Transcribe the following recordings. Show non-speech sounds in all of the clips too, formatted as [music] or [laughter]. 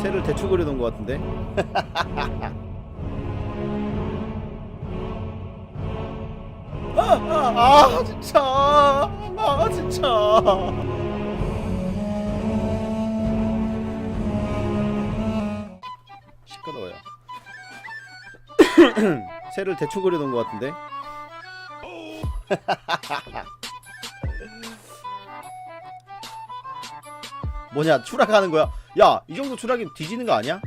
셀을 대충 그려놓은 것 같은데? 아, [laughs] 아, 아 진짜. 아 진짜. 시끄러워요. 새를 대충 그려놓은 것 같은데? [laughs] 뭐냐 추락하는 거야? 야, 이 정도 추락이 뒤지는 거 아니야?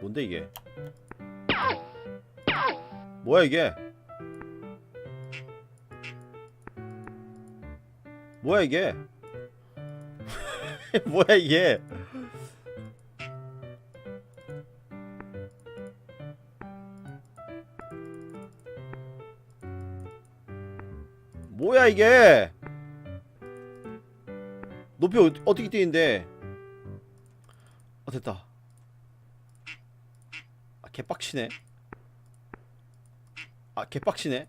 뭔데 이게? 뭐야 이게? 뭐야 이게? [laughs] 뭐야 이게? 뭐야 이게? 높이 어, 어떻게 뛰는데? 어 됐다. 아 개빡치네. 아 개빡치네.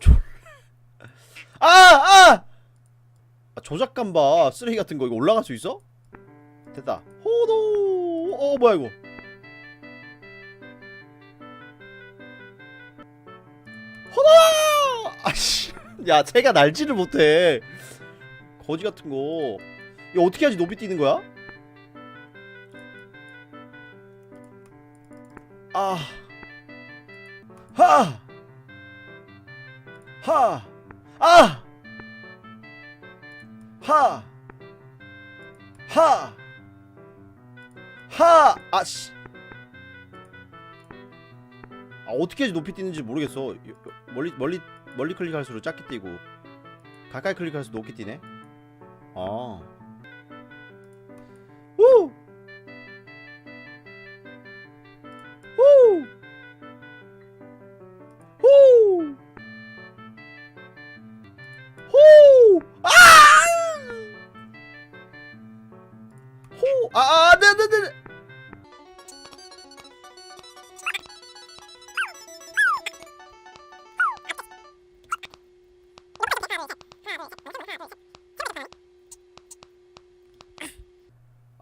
[laughs] 아! 아! 아 조작감 봐. 쓰레기 같은 거 이거 올라갈 수 있어? 됐다. 호도! 어 뭐야 이거? 호도! 아씨 야 새가 날지를 못해 거지 같은 거 이거 어떻게 하지 높이 뛰는 거야? 아 하! 하! 아! 하! 하! 하! 아씨 아 어떻게 하지 높이 뛰는지 모르겠어 멀리 멀리 멀리 클릭할수록 작게 뛰고 가까이 클릭할수록 높게 뛰네. 어.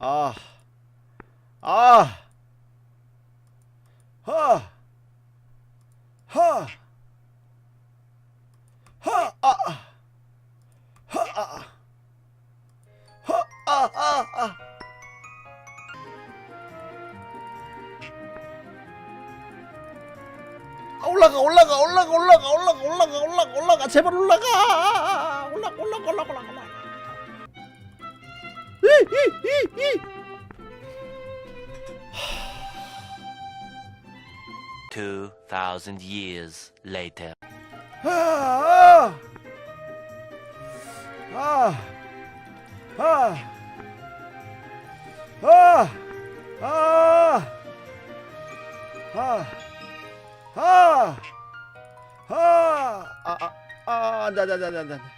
아. 아. 하. 하. 하. 아. 하. 아. 하. 아, 아. 아. 아. 올라가 올라가 올라가 올라가 올라가 올라가 올라가 제발 올라가 올라가 올라가 올라 올라 Two thousand years later. Ah! Ah! Ah! Ah! Ah! Ah! Ah! Ah! Ah! Ah! Ah! Ah! Ah! Ah! Ah!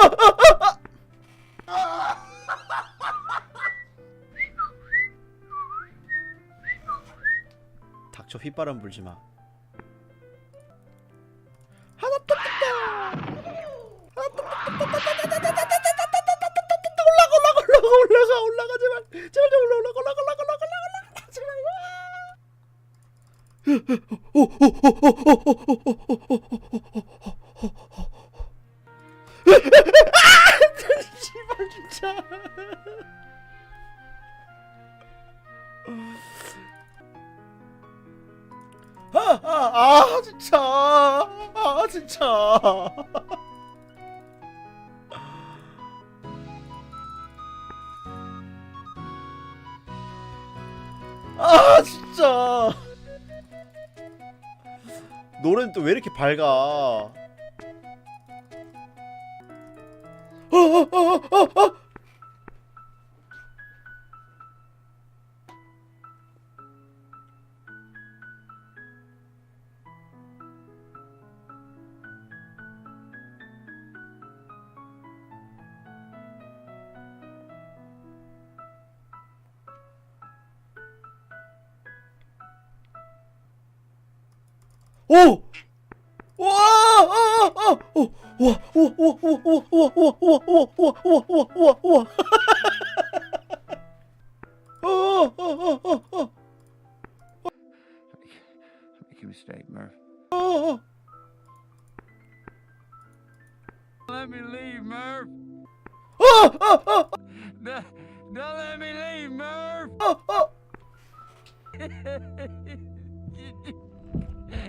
휘파람 불지마 하나 떴다 올라가 올라가 올라가 올라가 올라가 제발 제발 좀 올라 올라가 올라가 올라가 올라가 올라가 올라가 제발. 아, 진짜. 아 진짜. 아 진짜. 아 진짜. 노래는 또 왜 이렇게 밝아? 아, 아, 아, 아, 아. 오! 와! 아! 아! 오! 와! 와! 와! 와! 와! 와! 와! 와! 와! 와! 와! 와! 와! 어! 어! 어! 어! 어! Make a mistake, Murph. 어! 어! Let me leave, Murph. 어! 어! 어! No, don't let me leave, Murph. 어! 어! [laughs] [laughs]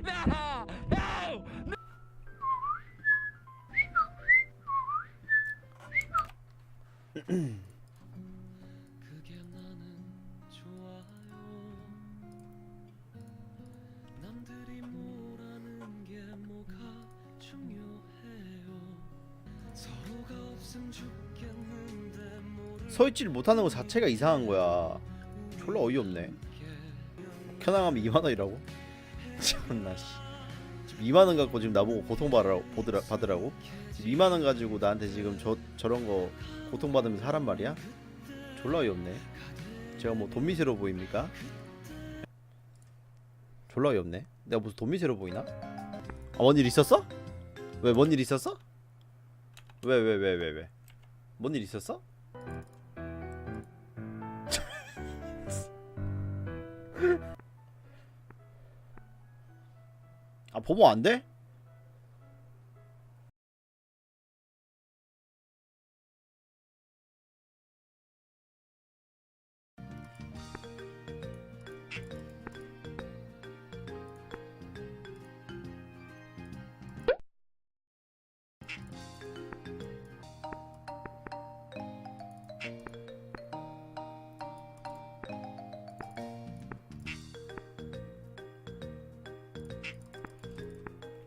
No! No! no! 서 있질 못하는 거 자체가 이상한 거야. 졸라 어이없네. 편안하면 이만원이라고? 참나 씨. 지금 2만 원 갖고 지금 나보고 고통 받으라고 보드라, 받으라고? 지금 2만 원 가지고 나한테 지금 저 저런 거 고통 받으면서 하란 말이야? 졸라 어이없네. 제가 뭐 돈 미세로 보입니까? 졸라 어이없네. 내가 무슨 돈 미세로 보이나? 아, 뭔일 있었어? 왜 뭔 일 있었어? 왜 왜 왜 왜 왜? 뭔 일 있었어? [laughs] 아 보면 안 돼?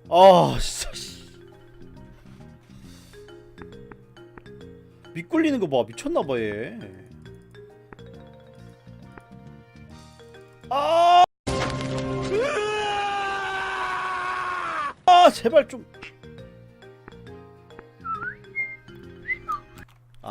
아 진짜 씨. 미끌리는 거 봐 미쳤나봐 얘. 아! 아 제발 좀.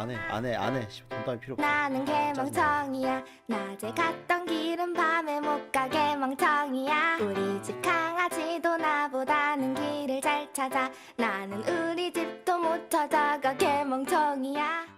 안해 안해 안해. 돈 따위 필요 없어. 나는 개멍청이야. 낮에 갔던 길은 밤에 못가 개멍청이야. 우리 집 강아지도 나보다는 길을 잘 찾아. 나는 우리 집도 못 찾아가 개멍청이야